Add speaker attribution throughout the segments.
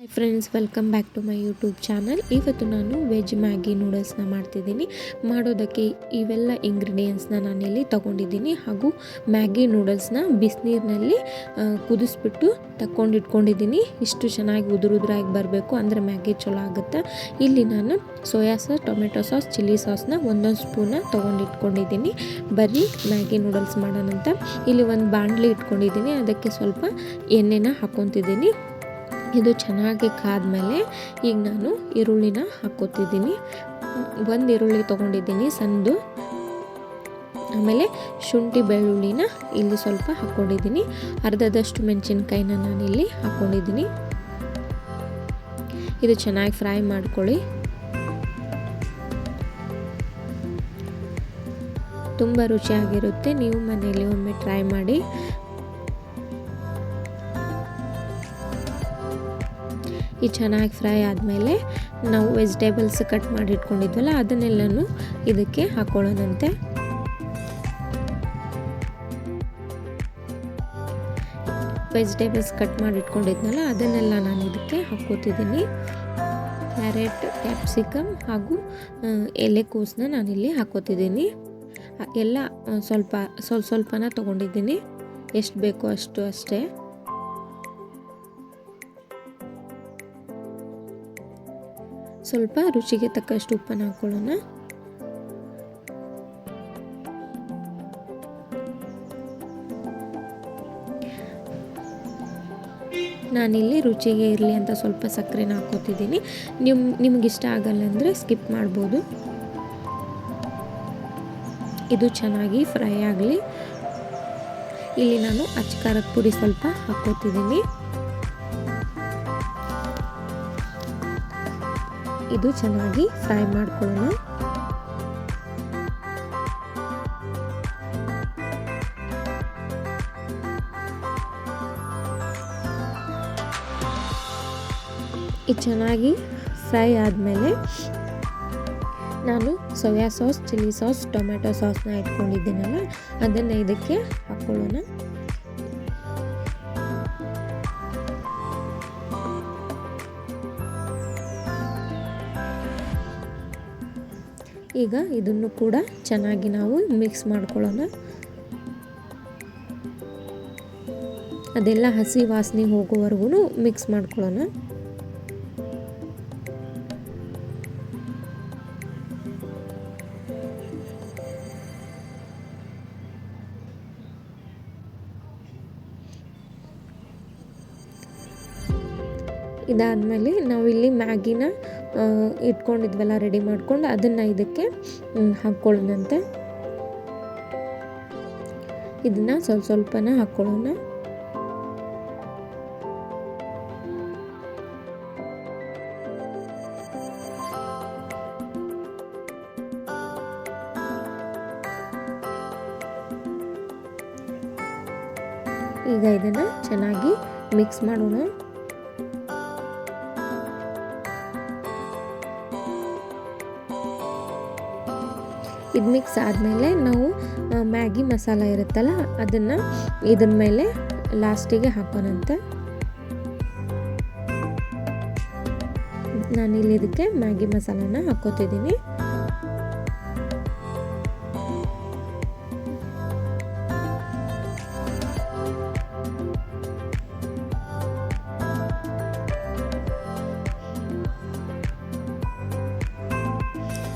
Speaker 1: Hi friends welcome back to my YouTube channel ಇವತ್ತು ನಾನು veg Maggi ನೂಡಲ್ಸ್ನ ಮಾಡ್ತಿದ್ದೀನಿ. ಮಾಡೋದಕ್ಕೆ ಇವೆಲ್ಲ ಇಂಗ್ರೀಡಿಯೆಂಟ್ಸ್ನ ನಾನಿಲ್ಲಿ ತೊಗೊಂಡಿದ್ದೀನಿ. ಹಾಗೂ ಮ್ಯಾಗಿ ನೂಡಲ್ಸ್ನ ಬಿಸಿನೀರಿನಲ್ಲಿ ಕುದಿಸ್ಬಿಟ್ಟು ತಕ್ಕೊಂಡಿಟ್ಕೊಂಡಿದ್ದೀನಿ. ಇಷ್ಟು ಚೆನ್ನಾಗಿ ಉದುರುದ್ರಾಗಿ ಬರಬೇಕು. ಅಂದರೆ ಮ್ಯಾಗಿ ಚಲೋ ಆಗುತ್ತೆ? ಇಲ್ಲಿ ನಾನು soya sauce tomato sauce chilli ಸಾಸ್ನ ಒಂದೊಂದು ಸ್ಪೂನ ತೊಗೊಂಡಿಟ್ಕೊಂಡಿದ್ದೀನಿ. ಬರೀ ಮ್ಯಾಗಿ ನೂಡಲ್ಸ್ ಮಾಡೋಣಂತ. ಇಲ್ಲಿ ಒಂದು ಬಾಣಲಿ ಇಟ್ಕೊಂಡಿದ್ದೀನಿ. ಅದಕ್ಕೆ ಸ್ವಲ್ಪ ಎಣ್ಣೆನ ಹಾಕ್ಕೊತಿದ್ದೀನಿ ಇದು ಚೆನ್ನಾಗಿ ಕಾದ್ಮೇಲೆ ಈಗ ನಾನು ಈರುಳ್ಳಿನ ಹಾಕೋತಿದ್ದೀನಿ ಒಂದು ಈರುಳ್ಳಿ ತೊಗೊಂಡಿದ್ದೀನಿ ಸಂದು. ಆಮೇಲೆ ಶುಂಠಿ ಬೆಳ್ಳುಳ್ಳಿನ ಇಲ್ಲಿ ಸ್ವಲ್ಪ ಹಾಕ್ಕೊಂಡಿದ್ದೀನಿ. ಅರ್ಧದಷ್ಟು ಮೆಣಸಿನ್ಕಾಯಿನ ನಾನಿಲ್ಲಿ ಹಾಕ್ಕೊಂಡಿದ್ದೀನಿ. ಇದು ಚೆನ್ನಾಗಿ ಫ್ರೈ ಮಾಡ್ಕೊಳ್ಳಿ. ತುಂಬ ರುಚಿಯಾಗಿರುತ್ತೆ. ನೀವು ಮನೆಯಲ್ಲಿ ಒಮ್ಮೆ ಟ್ರೈ ಮಾಡಿ. ಈ ಚೆನ್ನಾಗಿ ಫ್ರೈ ಆದಮೇಲೆ ನಾವು ವೆಜಿಟೇಬಲ್ಸ್ ಕಟ್ ಮಾಡಿ ಇಟ್ಕೊಂಡಿದ್ವಲ್ಲ, ಅದನ್ನೆಲ್ಲನೂ ಇದಕ್ಕೆ ಹಾಕೊಳ್ಳೋಣಂತೆ. ವೆಜಿಟೇಬಲ್ಸ್ ಕಟ್ ಮಾಡಿ ಇಟ್ಕೊಂಡಿದ್ನಲ್ಲ, ಅದನ್ನೆಲ್ಲ ನಾನು ಇದಕ್ಕೆ ಹಾಕ್ಕೋತಿದ್ದೀನಿ. ಕ್ಯಾರೆಟ್, ಕ್ಯಾಪ್ಸಿಕಮ್ ಹಾಗೂ ಎಲೆಕೋಸನ್ನ ನಾನಿಲ್ಲಿ ಹಾಕೋತಿದ್ದೀನಿ ಎಲ್ಲ ಸ್ವಲ್ಪ ಸ್ವಲ್ಪ ಸ್ವಲ್ಪನ ತೊಗೊಂಡಿದ್ದೀನಿ. ಎಷ್ಟು ಬೇಕೋ ಅಷ್ಟು ಅಷ್ಟೇ. ಸ್ವಲ್ಪ ರುಚಿಗೆ ತಕ್ಕಷ್ಟು ಉಪ್ಪನ್ನು ಹಾಕ್ಕೊಳ್ಳೋಣ. ನಾನಿಲ್ಲಿ ರುಚಿಗೆ ಇರಲಿ ಅಂತ ಸ್ವಲ್ಪ ಸಕ್ಕರೆನ ಹಾಕೋತಿದ್ದೀನಿ ನಿಮ್ಮ ನಿಮಗಿಷ್ಟ ಆಗಲ್ಲ ಅಂದರೆ ಸ್ಕಿಪ್ ಮಾಡ್ಬೋದು. ಇದು ಚೆನ್ನಾಗಿ ಫ್ರೈ ಆಗಲಿ. ಇಲ್ಲಿ ನಾನು ಅಚ್ಚ ಖಾರದ ಪುಡಿ ಸ್ವಲ್ಪ ಹಾಕೋತಿದ್ದೀನಿ ಇದು ಚೆನ್ನಾಗಿ ಫ್ರೈ ಮಾಡ್ಕೊಳ್ಳೋಣ. ಇದು ಚೆನ್ನಾಗಿ ಫ್ರೈ ಆದಮೇಲೆ ನಾನು soya sauce, chilli sauce tomato ಸಾಸ್ನ ಇಟ್ಕೊಂಡಿದ್ದೀನಲ್ಲ, ಅದನ್ನು ಇದಕ್ಕೆ ಹಾಕ್ಕೊಳ್ಳೋಣ. ಈಗ ಇದನ್ನು ಕೂಡ ಚೆನ್ನಾಗಿ ನಾವು ಮಿಕ್ಸ್ ಮಾಡ್ಕೊಳ್ಳೋಣ. ಅದೆಲ್ಲ ಹಸಿ ವಾಸನೆ ಹೋಗೋವರೆಗೂ ಮಿಕ್ಸ್ ಮಾಡ್ಕೊಳ್ಳೋಣ. ಇದಾದಮೇಲೆ ನಾವಿಲ್ಲಿ ಮ್ಯಾಗಿನ ಇಟ್ಕೊಂಡಿದ್ವಲ್ಲ ರೆಡಿ ಮಾಡ್ಕೊಂಡು ಅದನ್ನು ಇದಕ್ಕೆ ಹಾಕ್ಕೊಳ್ಳೋಣಂತೆ ಇದನ್ನು ಸ್ವಲ್ಪ ಸ್ವಲ್ಪನ ಹಾಕ್ಕೊಳ್ಳೋಣ ಈಗ ಇದನ್ನು ಚೆನ್ನಾಗಿ ಮಿಕ್ಸ್ ಮಾಡೋಣ. ಇದು ಮಿಕ್ಸ್ ಆದಮೇಲೆ ನಾವು ಮ್ಯಾಗಿ ಮಸಾಲ ಇರುತ್ತಲ್ಲ, ಅದನ್ನು ಇದ್ರ ಮೇಲೆ ಲಾಸ್ಟಿಗೆ ಹಾಕೋಣಂತೆ. ನಾನಿಲ್ಲಿ ಇದಕ್ಕೆ ಮ್ಯಾಗಿ ಮಸಾಲಾನ ಹಾಕೋತಿದ್ದೀನಿ.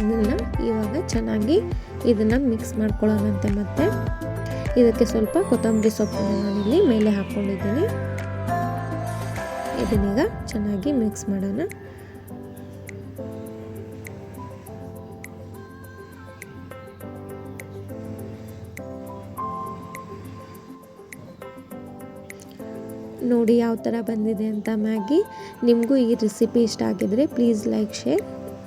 Speaker 1: ಇದನ್ನು ಇವಾಗ ಚೆನ್ನಾಗಿ ಇದನ್ನು ಮಿಕ್ಸ್ ಮಾಡ್ಕೊಳ್ಳೋಣಂತೆ ಮತ್ತೆ. ಇದಕ್ಕೆ ಸ್ವಲ್ಪ ಕೊತ್ತಂಬರಿ ಸೊಪ್ಪನ್ನು ನಾನಿಲ್ಲಿ ಮೇಲೆ ಹಾಕ್ಕೊಂಡಿದ್ದೀನಿ. ಇದನ್ನೀಗ ಚೆನ್ನಾಗಿ ಮಿಕ್ಸ್ ಮಾಡೋಣ. ನೋಡಿ ಯಾವ ಥರ ಬಂದಿದೆ ಅಂತ ಮ್ಯಾಗಿ. ನಿಮಗೂ ಈ ರೆಸಿಪಿ ಇಷ್ಟ ಆಗಿದ್ರೆ ಪ್ಲೀಸ್ ಲೈಕ್ ಶೇರ್